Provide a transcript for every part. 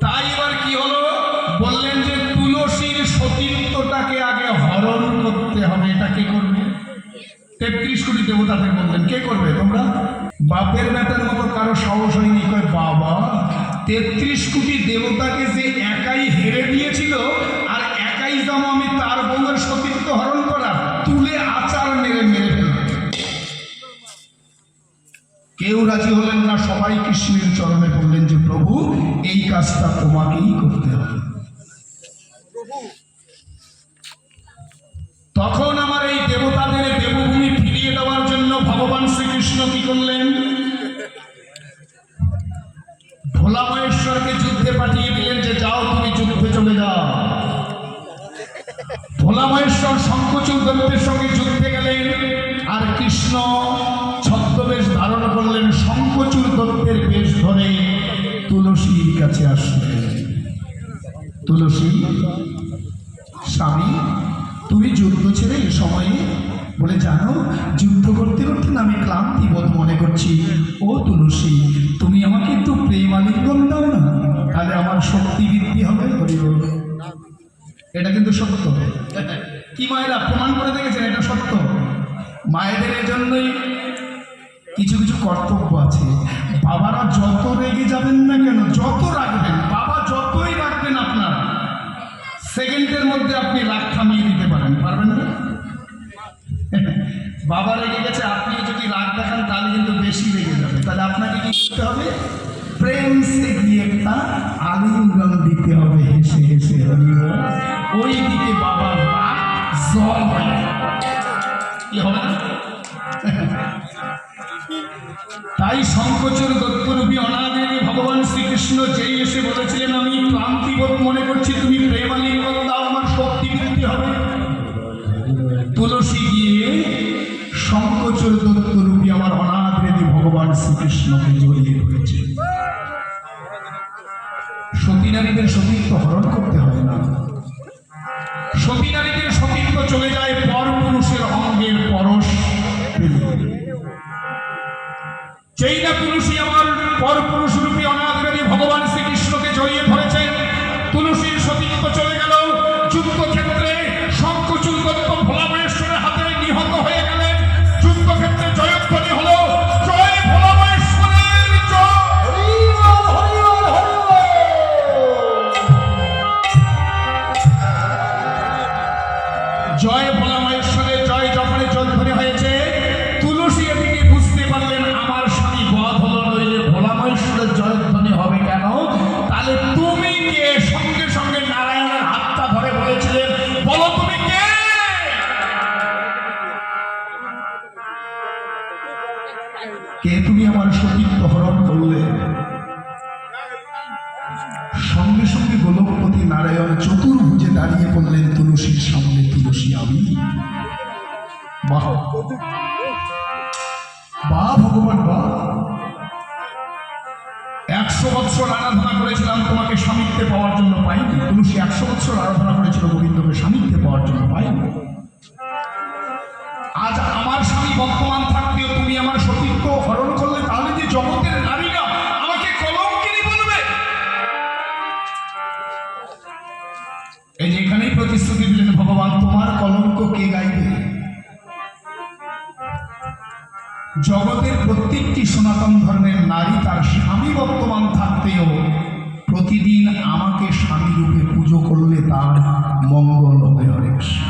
তাই এবার কি হলো? বললেন যে তুলসীর সতীত্বটাকে আগে হরণ করতে হবে। এটা কে করবে? তেত্রিশ কোটি দেবতাদের বললেন। কে করবে তোমরা? বাপের বেটার মতো কারও সাহস হয়নি। কয়, বাবা, তেত্রিশ কোটি দেবতাকে যে একাই হেরে দিয়েছিল কেউ রাজি হলেন না, সবাই কৃষ্ণের চরণে বললেন যে, প্রভু, এই কাজটা তোমাকেই করতে হবে। তখন আমার এই দেবতাদের দেবভূমি ফিরিয়ে দেওয়ার জন্য ভগবান শ্রীকৃষ্ণ কি করলেন? ভোলা মহেশ্বরকে যুদ্ধে পাঠিয়ে দিলেন যে, যাও, তুমি যুদ্ধে চলে যাও। ভোলা মহেশ্বর শঙ্কচূড় দত্তের সঙ্গে যুদ্ধে গেলেন, আর কৃষ্ণ দত্তের বেশ ধরে তুলসীর কাছে আসলেন তুলসী, স্বামী, তুমি যুদ্ধ ছেড়ে এ সময়ে বলে, জানো, যুদ্ধ করতে করতে আমি ক্লান্তি বোধ মনে করছি। ও তুলসী, তুমি আমাকে একটু প্রেমালিঙ্গন দাও না, তাহলে আমার শক্তি বৃদ্ধি হবে এটা কিন্তু সত্য। কি মায়েরা প্রমাণ করে দেখেছেন, এটা সত্য? মায়েদের জন্যই কিছু কিছু কর্তব্য আছে। বাবারা যত রেগে যাবেন না কেন, যত রাখবেন, বাবা যতই রাখবেন আপনার, সেকেন্ডের মধ্যে আপনি রাগ থামিয়ে দিতে পারেন, পারবেন না? বাবা রেগে গেছে, আপনি যদি রাগ দেখান, তাহলে কিন্তু বেশি রেগে যাবে। তাহলে আপনাকে কি করতে হবে? প্রেম সে গিয়ে একটা আলিঙ্গন দিতে হবে, হেসে হেসে। ওই দিকে বাবার রাগ জল হয়ে। কি হবে না? তাই শঙ্কচুর দত্তরূপী অনাদেবী ভগবান শ্রীকৃষ্ণ যেই এসে বলেছিলেন, আমি ক্লান্তিবোধ মনে করছি, তুমি প্রেমালিঙ্গন দাও, আমার শক্তি বৃদ্ধি হবে। তুলসী গিয়ে শঙ্কচুর দত্তরূপী আমার অনাদেবী ভগবান শ্রীকৃষ্ণকে জড়িয়ে ধরেছে। সতী নারীদের সতীত্ব হরণ করতে আমি বাহ বা ভগবান বা একশো বৎসর আরাধনা করেছিলাম, তোমাকে সামিত্যে পাওয়ার জন্য পাইনি। তুমি সে একশো বৎসর আরাধনা করেছিল গোবিন্দকে সামিত্যে পাওয়ার জন্য পাইনি। জগতের প্রত্যেকটি সনাতন ধর্মের নারী তার স্বামী বর্তমান থাকতেও প্রতিদিন আমাকে স্বামী রূপে পুজো করলে তার মঙ্গল হবে কৃষ্ণ।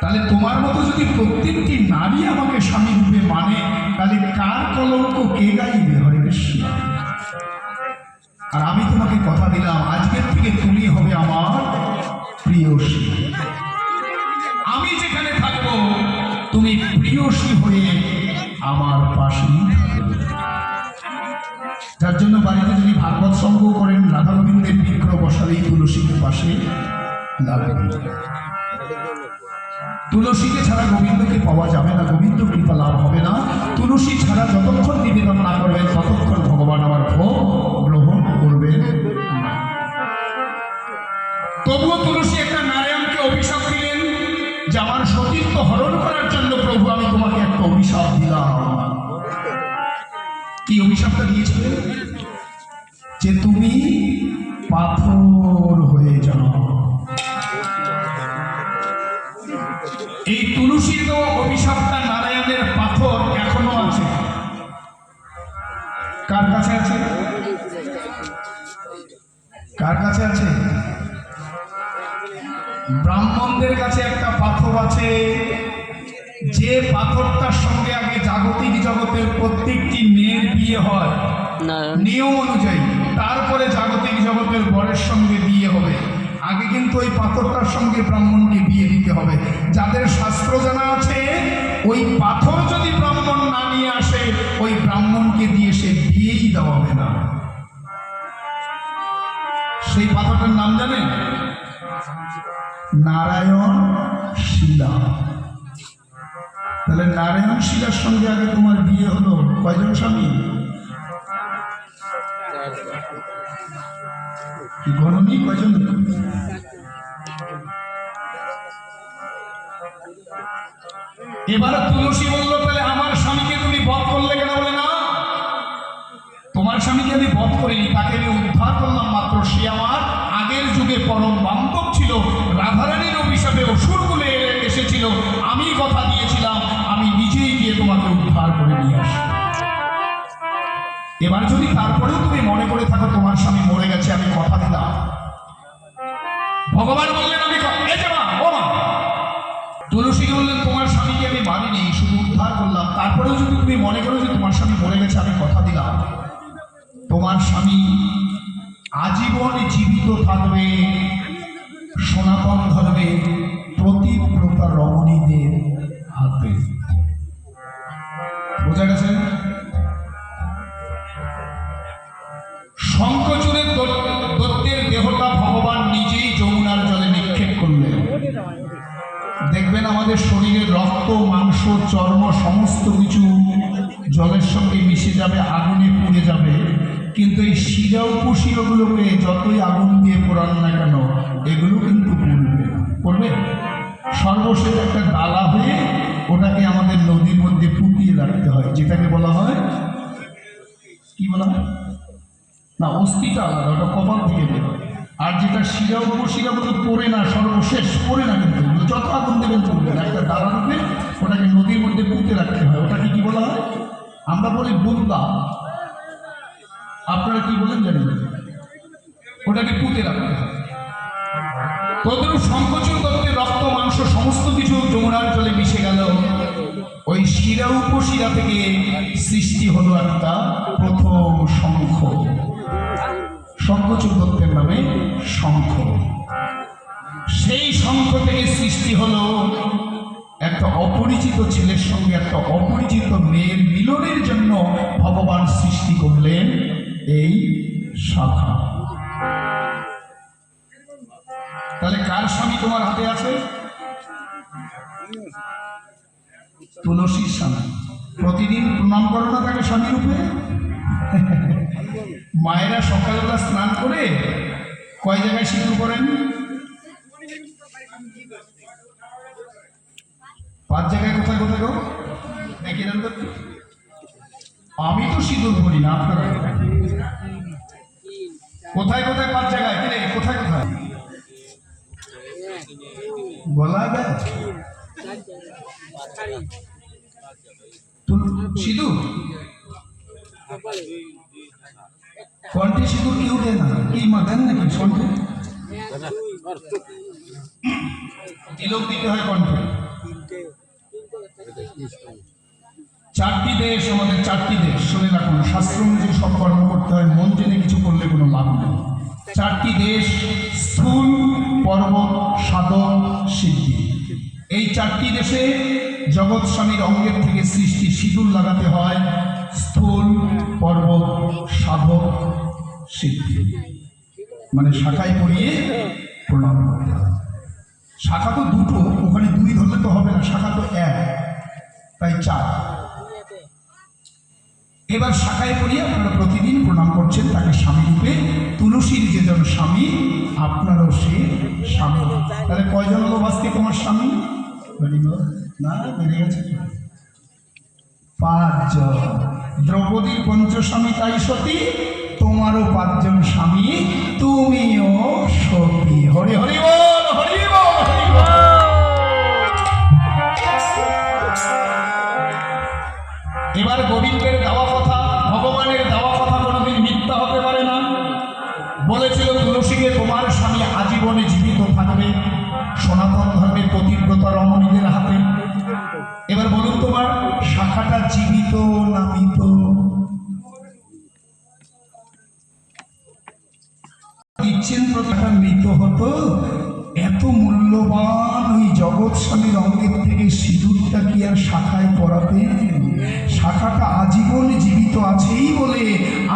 তাহলে তোমার মতো যদি প্রত্যেকটি নারী আমাকে স্বামী রূপে মানে তাহলে কার কলঙ্ক কে গাইবে হরে কৃষ্ণ আর আমি তোমাকে কথা দিলাম, আজকের থেকে তুমি হবে আমার প্রিয় আমি আমার পাশেই যার জন্য বাড়িতে যদি ভাগবত সঙ্গ করেন, রাধা গোবিন্দের বিগ্রহ বসালেই তুলসীকে পাশে তুলসীকে ছাড়া গোবিন্দকে পাওয়া যাবে না, গোবিন্দ কৃপা লাভ হবে না। তুলসী ছাড়া যতক্ষণ নিবেদন না করবেন, ততক্ষণ ভগবান আমার ভোগ গ্রহণ করবেন। তবুও তুলসী একটা নারায়ণকে অভিশাপ দিলেন যে আমার সতীত্ব হরণ করার জন্য প্রভু, আমি তোমাকে একটা অভিশাপ দিলাম। কি অভিশাপটা দিয়েছিল? যে তুমি পাথর হয়ে যাও। এই তুলসীর অভিশাপটা নারায়ণের পাথর এখনও আছে। কার কাছে আছে? কার কাছে আছে? ব্রাহ্মণদের কাছে একটা পাথর আছে। যে পাথরটার সঙ্গে আগে জাগতিক জগতের প্রত্যেকটি মেয়ের বিয়ে হয়। নিয়ম অনুযায়ী তারপরে জাগতিক জগতের বরের সঙ্গে বিয়ে হবে। আগে কিন্তু ওই পাথরটার সঙ্গে ব্রাহ্মণকে বিয়ে দিতে হবে। যাদের শাস্ত্র জানা আছে ওই পাথর যদি ব্রাহ্মণ না নিয়ে আসে ওই ব্রাহ্মণকে দিয়ে সে বিয়েই দেওয়া হবে না। সেই পাথরটার নাম জানেন? নারায়ণ শিলা। তাহলে নারায়ণ শিলার সঙ্গে আগে তোমার বিয়ে হলো। কয়জন স্বামী? গণনী কয়জন? এবার তুলসী বলল, তাহলে আমার স্বামীকে তুমি বধ করলে কেন? বলে, না, তোমার স্বামীকে আমি বধ করিনি, তাকে আমি উদ্ধার করলাম মাত্র। সে আমার আগের যুগে পরম বান্ধব রাধারানীর অভিশাপে অসুরগুলো এসেছিল। আমি কথা দিয়েছিলাম আমি নিজেই গিয়ে তোমাকে উদ্ধার করে নিয়ে আসি। এবার যদি তারপরেও তুমি মনে করে থাকো তোমার স্বামী মরে গেছে আমি কথা দিলাম। ভগবান বললেন আমি ক- এই যে মা, ও মা। তুলসী বললেন তোমার স্বামীকে আমি মারিনি শুধু উদ্ধার করলাম। তারপরেও যদি তুমি মনে করো যে তোমার স্বামী মরে গেছে আমি কথা দিলাম। তোমার স্বামী আজীবন জীবিত থাকবে। সনাতন ধর্মে প্রতিব্রতা রমণীদের হাতে। বোঝা গেছে? শঙ্কচূড়ের দৈত- দৈত্যের দেহটা ভগবান নিজেই যমুনার জলে নিক্ষেপ করলেন। দেখবেন আমাদের শরীরের রক্ত, মাংস, চর্ম, সমস্ত কিছু জলের সঙ্গে মিশে যাবে, আগুনে পুড়ে যাবে। কিন্তু এই শিরা উপশিরগুলোকে যতই আগুন দিয়ে পোড়ান না কেন, এগুলো কিন্তু পড়বে সর্বশেষ একটা ডালা হয়ে ওটাকে আমাদের নদীর মধ্যে পুঁতিয়ে রাখতে হয়, যেটাকে বলা হয়, কি বলা হয়? না অস্থিটা আলাদা ওটা কপাল থেকে বের হয়। আর যেটা শিরা উপশিরা বলে পড়ে না, সর্বশেষ পড়ে না কিন্তু যত আগুন দেবেন না। একটা দাঁড়া রূপে ওটাকে নদীর মধ্যে পুঁতে রাখতে হয়। ওটাকে কি বলা হয়? আমরা বলি বুন্দা। আপনারা কি বলেন জানেন? ওটাকে পুঁতে রাখতে হয়। তদ্রুপ সংকোচন করতে রক্ত, মাংস, সমস্ত কিছু যমুনার জলে মিশে গেল। ওই শিরা উপশিরা থেকে সৃষ্টি হলো একটা প্রথম শঙ্খ। সংকোচন দত্তের নামে শঙ্খ। সেই শঙ্খ থেকে সৃষ্টি হলো একটা অপরিচিত ছেলের সঙ্গে একটা অপরিচিত মেয়ের মিলনের জন্য ভগবান সৃষ্টি করলেন এই শাখা। তাহলে কার স্বামী তোমার হাতে আছে? তুলসীর স্বামী। প্রতিদিন প্রণাম করো না তাকে স্বামী রূপে? মায়েরা সকালবেলা স্নান করে কয় জায়গায় সিঁদুর করেন পাঁচ জায়গায় কোথায় কোথায় গো? একটু। আমি তো সিঁদুর করি না, আপনারা? কোথায় কোথায় পাঁচ জায়গায়? কোথায় কোথায়? বলা যায় সিঁদুর কণ্ঠে সিঁদুর কেউ দেয় না? কি মা দেন নাকি কণ্ঠে তিলক দিতে হয় কণ্ঠে চারটি দেশ, আমাদের চারটি দেশ। শুনে রাখুন, শাস্ত্র অনুযায়ী সব কর্ম করতে হয়, মন জেনে কিছু করলে কোনো লাভ নেই। চারটি দেশ, স্থূল পর্বত এই চারটি দেশে জগৎ স্বামীর অঙ্গের থেকে সৃষ্টি সিঁদুর লাগাতে হয় স্থূল, পর্বত, সাধক, সিদ্ধি। মানে শাখায় পড়িয়ে প্রণাম করতে হয়। শাখা তো দুটো, ওখানে দুই ধরলে তো হবে না, শাখা তো এক, তাই চার। এবার শাখায় পড়িয়ে আপনারা প্রতিদিন প্রণাম করছেন, তাকে স্বামী রূপে তুলসীর যেজন স্বামী, আপনারও সে স্বামী। তাহলে কয়জন লোক তোমার স্বামী? Good. না বেড়ে গেছে পাঁচজন দ্রৌপদীর পঞ্চস্বামী তাই সতী তোমারও পাঁচজন স্বামী তুমিও সতী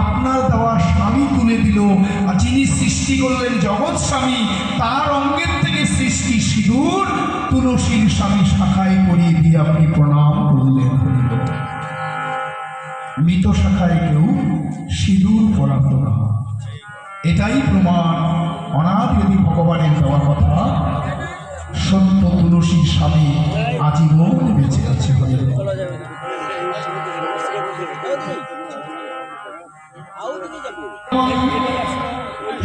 আপনার দেওয়া স্বামী তুলে যিনি সৃষ্টি করলেন জগৎ স্বামী, তার অঙ্গের থেকে সৃষ্টি সিঁদুর তুলসীর স্বামী শাখায় পরিয়ে দিয়ে আপনি প্রণাম করলেন। মৃত শাখায় কেউ সিঁদুর পরাত না এটাই প্রমাণ অনাথ যদি ভগবানের দেওয়া কথা সত্য তুলসীর স্বামী আজীবন বেঁচে আছে হয়ে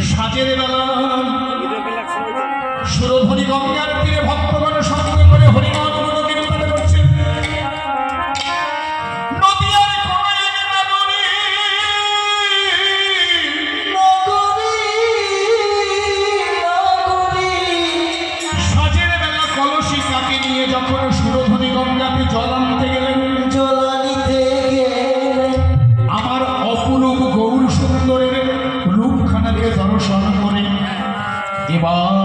সাজের বেলা সুরধনী গঙ্গার তীরে ভক্তগণ সুন্দরের